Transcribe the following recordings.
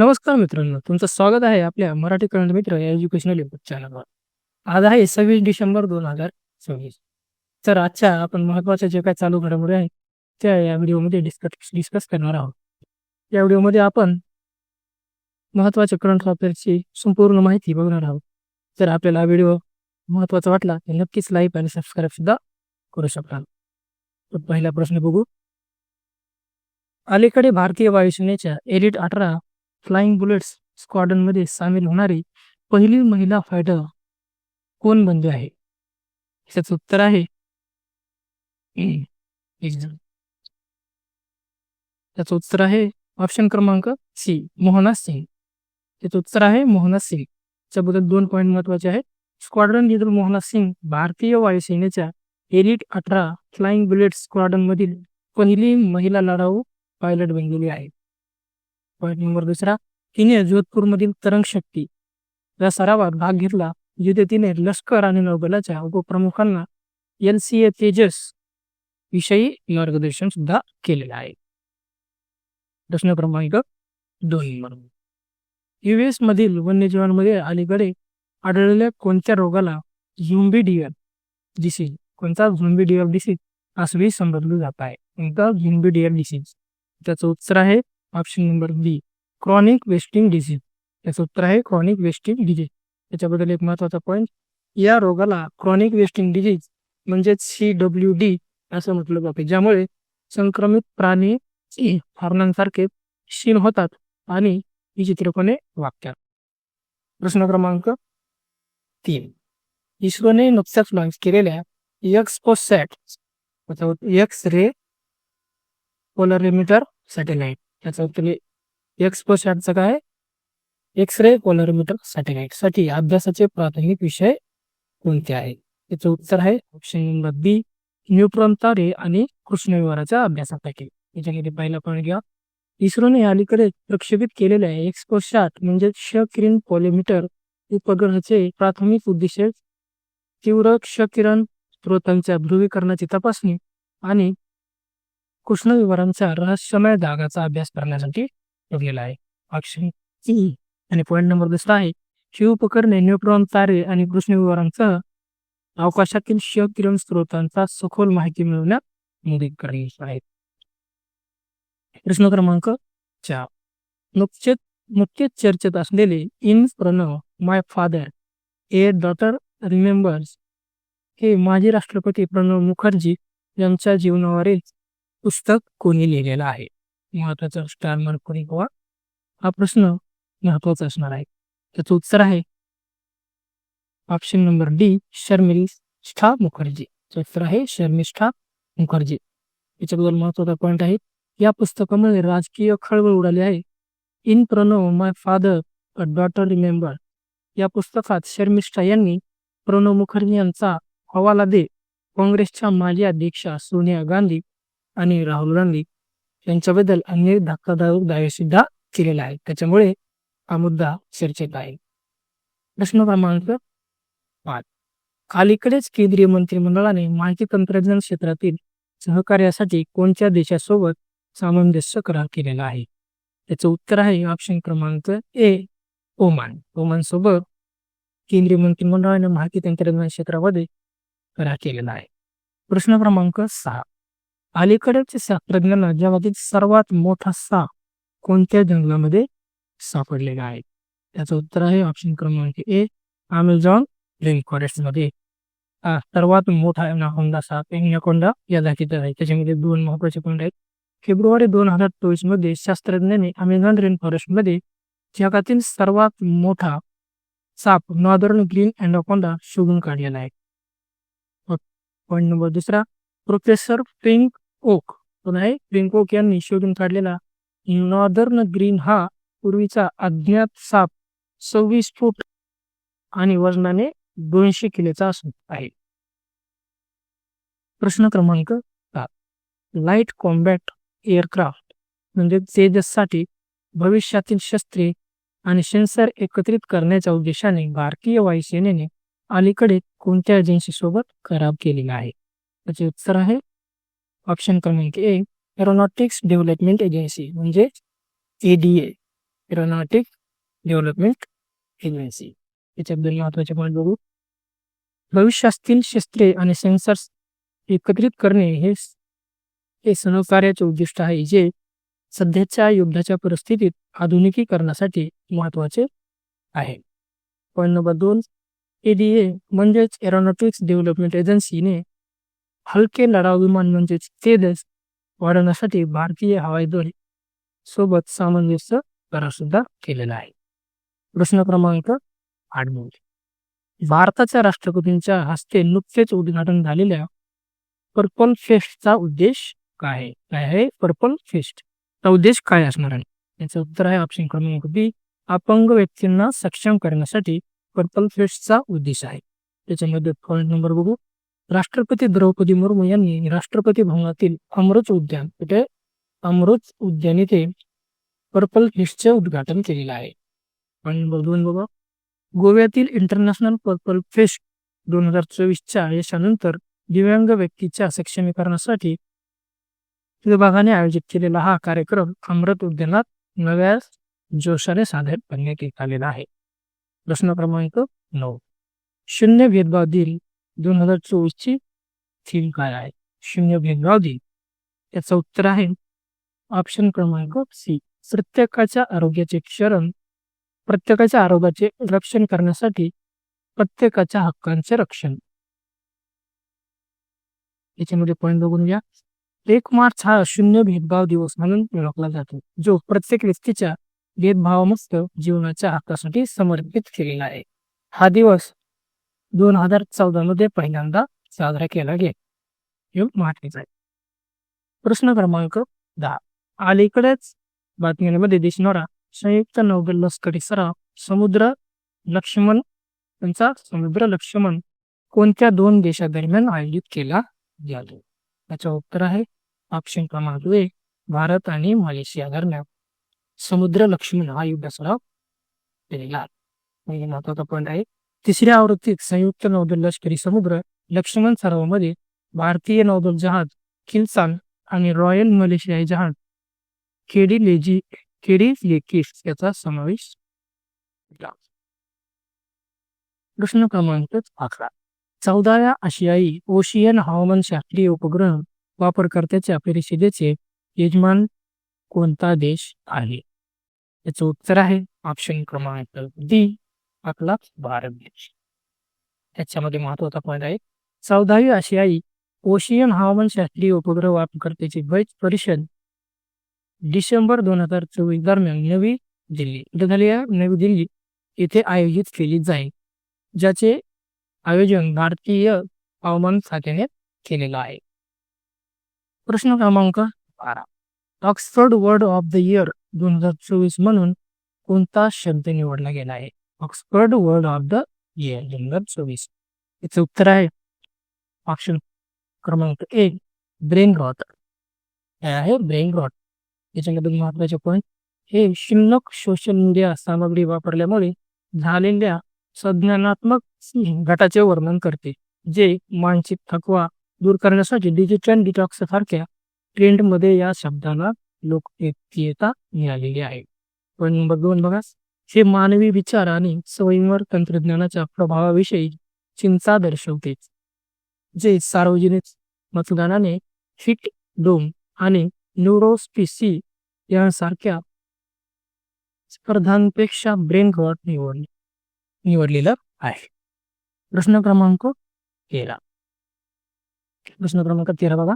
नमस्कार मित्रांनो तुमचं स्वागत आहे आपल्या मराठी करंट मित्र या एज्युकेशनल युट्यूब चॅनलवर आज आहे सव्वीस डिसेंबर दोन हजार चोवीस तर आजच्या आपण महत्त्वाच्या जे काय चालू घडामोडी आहेत त्या या व्हिडिओमध्ये डिस्कस डिस्कस करणार आहोत. या व्हिडिओमध्ये आपण महत्त्वाच्या करंट अफेअर्सची संपूर्ण माहिती बघणार आहोत. जर आपल्याला व्हिडिओ महत्त्वाचा वाटला तर नक्कीच लाईक आणि सबस्क्राईब सुद्धा करू शकाल तर पहिला प्रश्न बघू. अलीकडे भारतीय वायुसेनेच्या एलिट अठरा फ्लाइंग बुलेट्स स्क्वॉडनमध्ये सामील होणारी पहिली महिला फायटर कोण बनली आहे? त्याचं उत्तर आहे त्याचं उत्तर आहे ऑप्शन क्रमांक सी मोहना सिंग. त्याचं उत्तर आहे मोहना सिंग. त्याच्याबद्दल दोन पॉईंट महत्त्वाचे आहेत. स्क्वॉड्रन लिडर मोहना सिंग भारतीय वायुसेनेच्या एलिट अठरा फ्लाइंग बुलेट स्क्वॉड्रन मधील पहिली महिला लढाऊ पायलट बनलेली आहे. पॉईंट नंबर दुसरा तिने जोधपूरमधील तरंग शक्ती या सरावात भाग घेतला जिथे तिने लष्कर आणि नौदलाच्या उपप्रमुखांना एल सी ए तेजस विषयी मार्गदर्शन सुद्धा केलेलं आहे. प्रश्न क्रमांक दोन युएस मधील वन्यजीवांमध्ये अलीकडे आढळलेल्या कोणत्या रोगाला झुंबी डिसीज कोणता झुंबी डिसीज असंही संबोधलं जात आहे? कोणता झुंबी डिसीज त्याचं उत्तर आहे option number B chronic wasting disease याचं उत्तर आहे क्रॉनिक वेस्टिंग डिझीज त्याच्याबद्दल एक महत्त्वाचा पॉईंट या रोगाला क्रॉनिक वेस्टिंग डिझीज म्हणजेच सी डब्ल्यू डी असं म्हटलं जाते ज्यामुळे संक्रमित प्राणी हरणांसारखे क्षीण होतात आणि विचित्रपणे वागतात. प्रश्न क्रमांक तीन. इस्रोने नुकत्याच लॉन्च केलेल्या XPoSat X ray polarimeter satellite याचा उत्तर एक्सपोसॅटचं काय? एक्स रे पोलरमीटर सॅटेलाइटसाठी अभ्यासाचे प्राथमिक विषय कोणते आहे? याचं उत्तर आहे ऑप्शन नंबर बी न्यूट्रॉन तारे आणि कृष्ण विवाराच्या अभ्यासापैकी याच्यामध्ये पहिला पॉईंट घ्या. इस्रोने अलीकडे प्रक्षेपित केलेल्या एक्सपोसॅट म्हणजे क्ष किरण पॉलिमीटर उपग्रहाचे प्राथमिक उद्देश तीव्र क्ष किरण स्रोतांच्या ध्रुवीकरणाची तपासणी आणि कृष्ण विवरांचा रहस्यमय दागाचा अभ्यास करण्यासाठी ठेवलेला आहे. Option C e. आणि पॉईंट नंबर दुसरा आहे. ही उपकरणे न्यूट्रॉन तारे आणि कृष्णविवरांसह अवकाशातील शिव किरण स्रोतांचा सखोल माहिती मिळवण्यात मदत करणे आहेत. प्रश्न क्रमांक चार. नुकतेच नुकतेच चर्चेत असलेले in Pranab my father a daughter remembers हे माजी राष्ट्रपती प्रणव मुखर्जी यांच्या जीवनावरील पुस्तक कोणी लिहिलेलं आहे. महत्वाचं स्टार कोणी गोवा हा प्रश्न महत्त्वाचा असणार आहे. त्याचं उत्तर आहे. Option number D Sharmistha Mukherjee उत्तर आहे शर्मिष्ठा मुखर्जी याच्याबद्दल महत्त्वाचा पॉईंट आहे. या पुस्तकामध्ये राजकीय खळबळ उडाली आहे. In Pranab my father a daughter remember या पुस्तकात शर्मिष्ठा यांनी प्रणव मुखर्जी यांचा हवाला दे. काँग्रेसच्या माजी अध्यक्षा सोनिया गांधी आणि राहुल गांधी यांच्याबद्दल अनेक धक्कादायक दावे सुद्धा केलेला आहे त्याच्यामुळे हा मुद्दा चर्चेत आहे. प्रश्न क्रमांक पाच. अलीकडेच केंद्रीय मंत्रिमंडळाने माहिती तंत्रज्ञान क्षेत्रातील सहकार्यासाठी कोणत्या देशासोबत सामंजस्य करार केलेला आहे? त्याचं उत्तर आहे ऑप्शन क्रमांक ए ओमान. ओमान सोबत केंद्रीय मंत्रिमंडळाने माहिती तंत्रज्ञान क्षेत्रामध्ये करार केलेला आहे. प्रश्न क्रमांक सहा. अलीकडेच शास्त्रज्ञांना जगातील सर्वात मोठा साप कोणत्या जंगलामध्ये सापडलेला आहे? त्याचं उत्तर आहे ऑप्शन क्रमांक ए अमेझॉन रेन फॉरेस्टमध्ये सर्वात मोठा अनाकोंडा साप एनियाकोंडा या जातीचा आहे. त्याच्यामध्ये दोन महत्त्वाचे कोंड आहेत. फेब्रुवारी दोन हजार चोवीसमध्ये शास्त्रज्ञांनी अमेझॉन रेन फॉरेस्टमध्ये जगातील सर्वात मोठा साप नॉर्दर्न ग्रीन अँडोकोंडा शोधून काढलेला आहे. पॉईंट नंबर दुसरा प्रोफेसर पिंक ओक पुन्हा आहे पिंक ओक यांनी शोधून काढलेला नॉर्दर्न ग्रीन हा पूर्वीचा अज्ञात साप सव्वीस फूट आणि वजनाने दोनशे किलोचा असून आहे. प्रश्न क्रमांक सात. लाइट कॉम्बॅट एअरक्राफ्ट म्हणजे तेजससाठी भविष्यातील शस्त्रे आणि सेन्सर एकत्रित करण्याच्या उद्देशाने भारतीय वायुसेनेने अलीकडे कोणत्या एजन्सीसोबत खराब करार केलेला आहे? त्याचे उत्तर आहे. ऑप्शन क्रमांक ए एरोनॉटिक्स डेव्हलपमेंट एजन्सी म्हणजे एडीए एरोनॉटिक डेव्हलपमेंट एजन्सी याच्याबद्दल महत्त्वाचे पॉईंट बघू. भविष्यातील शस्त्रे आणि सेन्सर्स एकत्रित करणे हे हे सहकार्याचे उद्दिष्ट आहे जे सध्याच्या युद्धाच्या परिस्थितीत आधुनिकीकरणासाठी महत्त्वाचे आहे. पॉईंट नंबर दोन एडीए म्हणजेच एरोनॉटिक्स डेव्हलपमेंट एजन्सीने हलके लढाऊ विमान म्हणजेच तेजस वाढवण्यासाठी भारतीय हवाई दल सोबत सामंजस्य करार सुद्धा केलेला आहे. प्रश्न क्रमांक आठ भारताच्या राष्ट्रपतींच्या हस्ते नुकतेच उद्घाटन झालेल्या पर्पल फेस्टचा उद्देश काय आहे? काय आहे पर्पल फेस्ट? चा उद्देश काय असणार आहे? याचं उत्तर आहे ऑप्शन क्रमांक बी अपंग व्यक्तींना सक्षम करण्यासाठी पर्पल फेस्टचा उद्देश आहे. त्याच्यामध्ये पॉईंट नंबर बघू. राष्ट्रपती द्रौपदी मुर्मू यांनी राष्ट्रपती भवनातील अमृत उद्यान कुठे अमृत उद्यान इथे पर्पल फिशचे उद्घाटन केलेलं आहे. आणि दोन बघा गोव्यातील इंटरनॅशनल पर्पल फिश दोन हजार चोवीसच्या यशानंतर दिव्यांग व्यक्तीच्या सक्षमीकरणासाठी विभागाने आयोजित केलेला हा कार्यक्रम अमृत उद्यानात नव्या जोशाने सादर करण्यात आलेला आहे. प्रश्न क्रमांक नऊ. शून्य भेदभाव दिन दोन हजार चोवीस ची थीम काय आहे? शून्य भेदभाव दिन. याचं उत्तर आहे ऑप्शन क्रमांक सी प्रत्येकाच्या आरोग्याचे क्षरण प्रत्येकाच्या आरोग्याचे रक्षण करण्यासाठी प्रत्येकाच्या हक्कांचे रक्षण. याच्यामध्ये पॉईंट बघून घ्या. एक मार्च हा शून्य भेदभाव दिवस म्हणून ओळखला जातो जो प्रत्येक व्यक्तीच्या भेदभावमुक्त जीवनाच्या हक्कासाठी समर्पित केलेला आहे. हा दिवस दोन हजार चौदा मध्ये पहिल्यांदा साजरा केला गेला. महत्त्वाचा आहे प्रश्न क्रमांक दहा. अलीकडेच बातम्यांमध्ये दिसणारा संयुक्त नौदल लष्करी सराव समुद्र लक्ष्मण त्यांचा समुद्र लक्ष्मण कोणत्या दोन देशादरम्यान आयोजित केला गेला? त्याचं उत्तर आहे ऑप्शन क्रमांक एक भारत आणि मलेशिया दरम्यान. समुद्र लक्ष्मण हा युद्ध सराव केलेला महत्त्वाचा पॉईंट आहे. तिसऱ्या आवृत्तीत संयुक्त नौदल लष्करी समुद्र लक्ष्मण सरावामध्ये भारतीय नौदल जहाज किल्सान आणि रॉयल मलेशियाई जहाज केडी लेजी केडी लेकिस याचा समावेश प्रश्न क्रमांक अकरा. चौदाव्या आशियाई ओशियन हवामान शास्त्रीय उपग्रह वापरकर्त्याच्या परिषदेचे यजमान कोणता देश आहे? याचं उत्तर आहे ऑप्शन क्रमांक डी आपला भारत देश. त्याच्यामध्ये महत्त्वाचा पॉईंट आहे. चौदावी आशियाई ओशियन हवामानशास्त्रीय उपग्रह वापरकर्त्याची परिषद डिसेंबर दोन हजार चोवीस दरम्यान नवी दिल्ली झालेल्या नवी दिल्ली येथे आयोजित केली जाईल. ज्याचे आयोजन भारतीय हवामान खात्याने केलेलं आहे. प्रश्न क्रमांक बारा. Oxford word of the year दोन हजार चोवीस म्हणून कोणता शब्द निवडला गेला आहे? Oxford word of the year दोन हजार चोवीस याचं उत्तर आहे ऑप्शन क्रमांक एक ब्रेन रॉट हे आहे ब्रेन रॉट याच्यामध्ये महत्त्वाचे पॉईंट हे शिल्लक सोशल मीडिया सामग्री वापरल्यामुळे झालेल्या संज्ञानात्मक गटाचे वर्णन करते जे मानसिक थकवा दूर करण्यासाठी डिजिटल डिटॉक्स सारख्या ट्रेंडमध्ये या शब्दाला लोकप्रियता मिळालेली आहे पण नंबर दोन बघा हे मानवी विचार आणि सवयींवर तंत्रज्ञानाच्या प्रभावाविषयी चिंता दर्शवते जे सार्वजनिक मतदानाने फिट डोम आणि न्यूरोस्पिसी यांसारख्या स्पर्धांपेक्षा ब्रेन गॉट निवडले निवडलेलं आहे. प्रश्न क्रमांक तेरा. प्रश्न क्रमांक तेरा बघा.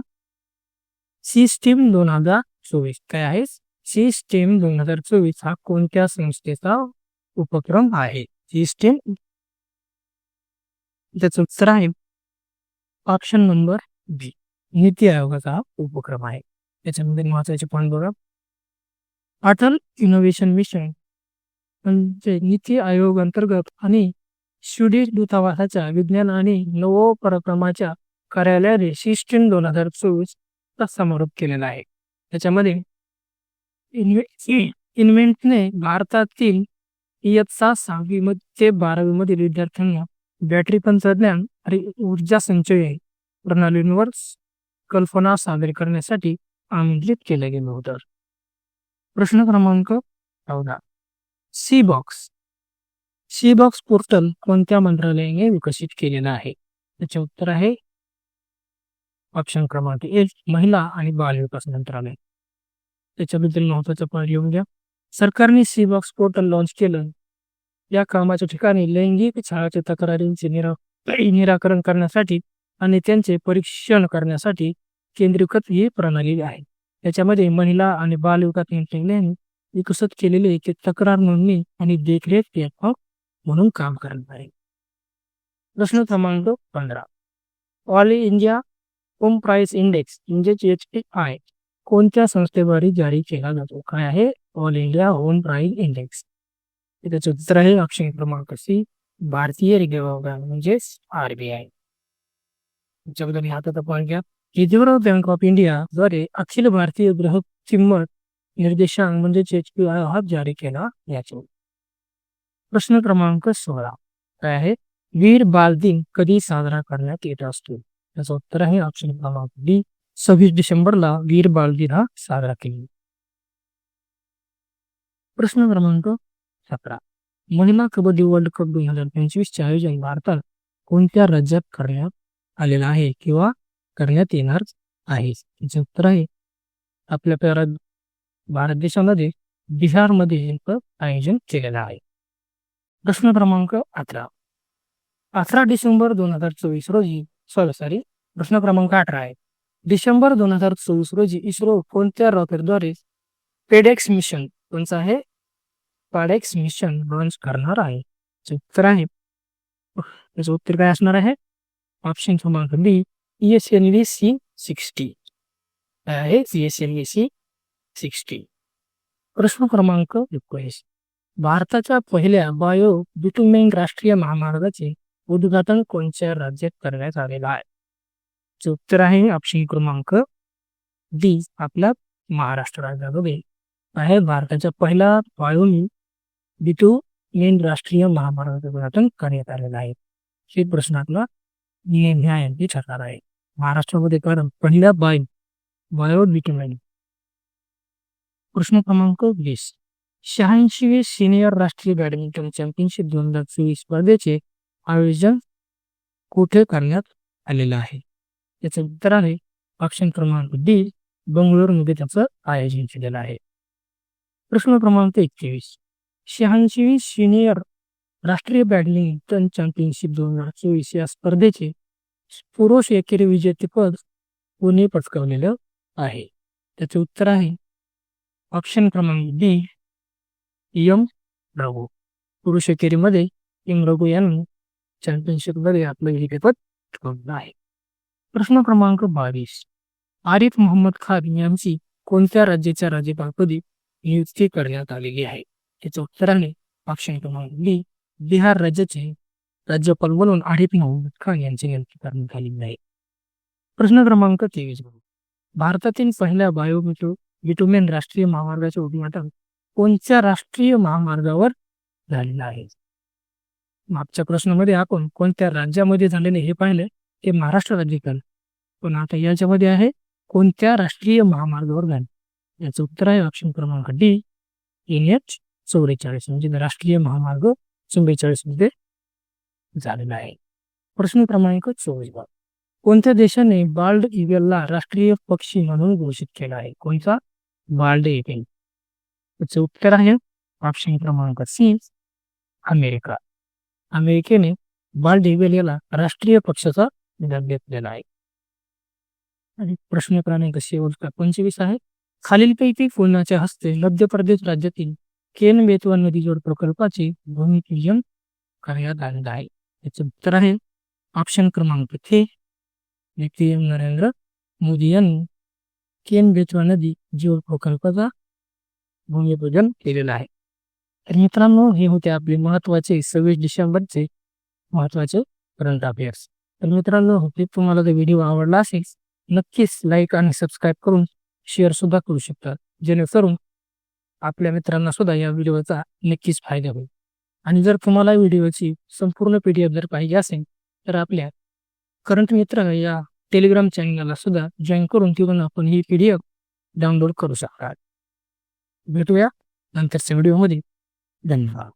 सी स्टीम दोन हजार चोवीस काय आहे? सी स्टीम दोन हजार चोवीस हा कोणत्या संस्थेचा उपक्रम आहे? सी स्टीम त्याचं उत्तर आहे. ऑप्शन नंबर बी नीती आयोगाचा उपक्रम आहे. त्याच्यामध्ये महत्त्वाचे पॉईंट बघा. अटल इनोव्हेशन मिशन म्हणजे नीती आयोग अंतर्गत आणि स्वीडिश दूतावासाच्या विज्ञान आणि नवोपक्रमाच्या कार्यालयाने सिस्टीन दोन हजार चोवीस चा समारोप केलेला आहे. त्याच्यामध्ये इन्व्हेंटने भारतातील इयत्ता सहावी ते बारावी मधील विद्यार्थ्यांना बॅटरी तंत्रज्ञान आणि ऊर्जा संचय प्रणालींवर कल्पना सादर करण्यासाठी आमंत्रित केलं गेलं होतं. प्रश्न क्रमांक चौदा. C box C box portal कोणत्या मंत्रालयाने विकसित केलेलं आहे? त्याचे उत्तर आहे ऑप्शन क्रमांक एक महिला आणि बाल विकास मंत्रालय. त्याच्याबद्दल महत्वाचं पण येऊन घ्या. सरकारने सी बॉक्स पोर्टल लॉन्च केलं. या कामाच्या ठिकाणी लैंगिक छळाच्या तक्रारींचे निरा निराकरण करण्यासाठी आणि त्यांचे परीक्षण करण्यासाठी केंद्रीकृत ही प्रणाली आहे. त्याच्यामध्ये महिला आणि बाल विकास मंत्रालयाने विकसित केलेले एक तक्रार नोंदणी आणि देखरेख प्लॅटफॉर्म म्हणून काम करत आहे. प्रश्न क्रमांक पंधरा. All India home price index म्हणजेच एच पी आय. कोणत्या संस्थेद्वारे जारी केला जातो? काय आहे? All India home price index. त्याचं उत्तर आहे ऑप्शन क्रमांक सी भारतीय रिझर्व्ह बँक म्हणजेच आरबीआय त्याच्याबद्दल हातात आपण घ्या. रिझर्व्ह बँक ऑफ इंडिया द्वारे अखिल भारतीय ग्राहक किंमत निर्देशांक म्हणजेच एच पी आय हा जारी केला याचे. प्रश्न क्रमांक सोळा. काय आहे? वीर बाल दिन कधी साजरा करण्यात येत असतो? त्याचं उत्तर आहे ऑप्शन क्रमांक डी सव्वीस डिसेंबरला वीर बाल दिन हा साजरा केला. प्रश्न क्रमांक सतरा. महिला कबड्डी वर्ल्ड कप दोन हजार पंचवीसचे आयोजन भारतात कोणत्या राज्यात करण्यात आलेलं आहे किंवा करण्यात येणार आहे? त्याचे उत्तर आहे आपल्या प्यारा भारत देशामध्ये बिहारमध्ये याचं आयोजन केलेलं आहे. प्रश्न क्रमांक अठरा. अठरा डिसेंबर दोन हजार चोवीस रोजी सॉरी सॉरी प्रश्न क्रमांक अठरा आहे. डिसेंबर दोन हजार चोवीस रोजी इस्रो कोणत्या रॉकेटद्वारे पेडेक्स मिशन कोणचं आहे? पाडेक्स मिशन लॉन्च करणार आहे. उत्तर आहे. त्याचं उत्तर काय असणार आहे? ऑप्शन क्रमांक B E S N V C sixty आहे? C S N V C sixty प्रश्न क्रमांक एकोणीस. भारताच्या पहिल्या बायो बिटुमेन राष्ट्रीय महामार्गाचे उद्घाटन कोणत्या राज्यात करण्यात आलेलं आहे? चे उत्तर आहे ऑप्शन e क्रमांक डी आपल्या महाराष्ट्र राज्यामध्ये आहे भारताचा पहिला बायोमी बिटू मेन राष्ट्रीय महामार्गाचं उद्घाटन करण्यात आलेला आहे. हे प्रश्न आपला नियम न्यायालय ठरणार आहे. महाराष्ट्रामध्ये कारण पहिला बाय बायो बिटुमेन प्रश्न क्रमांक वीस. शहाऐंशी सिनियर राष्ट्रीय बॅडमिंटन चॅम्पियनशिप दोन हजार चोवीस स्पर्धेचे आयोजन कुठे करण्यात आलेलं आहे? याचं उत्तर आहे ऑप्शन क्रमांक डी बंगळुरूमध्ये त्याचं आयोजन केलेलं आहे. प्रश्न क्रमांक एकवीस शहाऐंशी सिनियर राष्ट्रीय बॅडमिंटन चॅम्पियनशिप दोन हजार चोवीस या स्पर्धेचे पुरुष एकेरी विजेतेपद कोणी पटकावलेलं आहे. त्याचे उत्तर आहे ऑप्शन क्रमांक डी यम रघु. पुरुष एकेरीमध्ये यम रघु यांनी चॅम्पियनशिपमध्ये आपलं विजेतेपद पटकावलं आहे. प्रश्न क्रमांक बावीस. आरिफ मोहम्मद खान यांची कोणत्या राज्याच्या राज्यपालपदी नियुक्ती करण्यात आलेली आहे? त्याच्या उत्तराने ऑप्शन क्रमांक बी बिहार राज्याचे राज्यपाल म्हणून आरिफ मोहम्मद खान यांची नियुक्ती करण्यात आलेली आहे. प्रश्न क्रमांक तेवीस भारतातील पहिल्या बायोमिटो बिटुमेन राष्ट्रीय महामार्गाचे उद्घाटन कोणत्या राष्ट्रीय महामार्गावर झालेलं आहे? मागच्या प्रश्नामध्ये आपण कोणत्या राज्यामध्ये झालेले हे पाहिले? ते महाराष्ट्र राज्यकाल पण आता याच्यामध्ये आहे कोणत्या राष्ट्रीय महामार्गावर झाले याचं उत्तर आहे ऑप्शन क्रमांक डी एन एच चौवेचाळीस. म्हणजे राष्ट्रीय महामार्ग चौवेचाळीसमध्ये झालेला आहे. प्रश्न क्रमांक चोवीस बघ. कोणत्या देशाने बाल्ड इवेलला राष्ट्रीय पक्षी म्हणून घोषित केला आहे? कोणता? बाल्ड इवेल त्याचं उत्तर आहे ऑप्शन क्रमांक सी अमेरिका. अमेरिकेने बाल्ड इवेल याला राष्ट्रीय पक्षाचा निदान घेतलेला आहे. आणि प्रश्न क्रमांक शेवटचा पंचवीस आहे. खालीलपैकी कोणाच्या हस्ते मध्य प्रदेश राज्यातील केन बेतवा नदीजोड प्रकल्पाचे भूमिपूजन करण्यात आलेलं आहे. याचं उत्तर आहे. ऑप्शन क्रमांक थे. पीएम नरेंद्र मोदी यांनी केन बेतवा नदी जोड प्रकल्पाचा भूमिपूजन केलेलं आहे. तर मित्रांनो हे होते आपले महत्त्वाचे सव्वीस डिसेंबरचे महत्त्वाचे करंट अफेअर्स तर मित्रांनो होते तुम्हाला जर व्हिडिओ आवडला असेल. नक्कीच लाईक आणि सबस्क्राईब करून शेअर सुद्धा करू शकतात जेणेकरून आपल्या मित्रांना सुद्धा या व्हिडिओचा नक्कीच फायदा होईल. आणि जर तुम्हाला व्हिडिओची संपूर्ण पी डी एफ जर पाहिजे असेल तर आपल्या करंट मित्र या टेलिग्राम चॅनलला सुद्धा जॉईन करून तिथून आपण ही पी डी एफ डाउनलोड करू शकता. भेटूया नंतरच्या व्हिडिओमध्ये. धन्यवाद.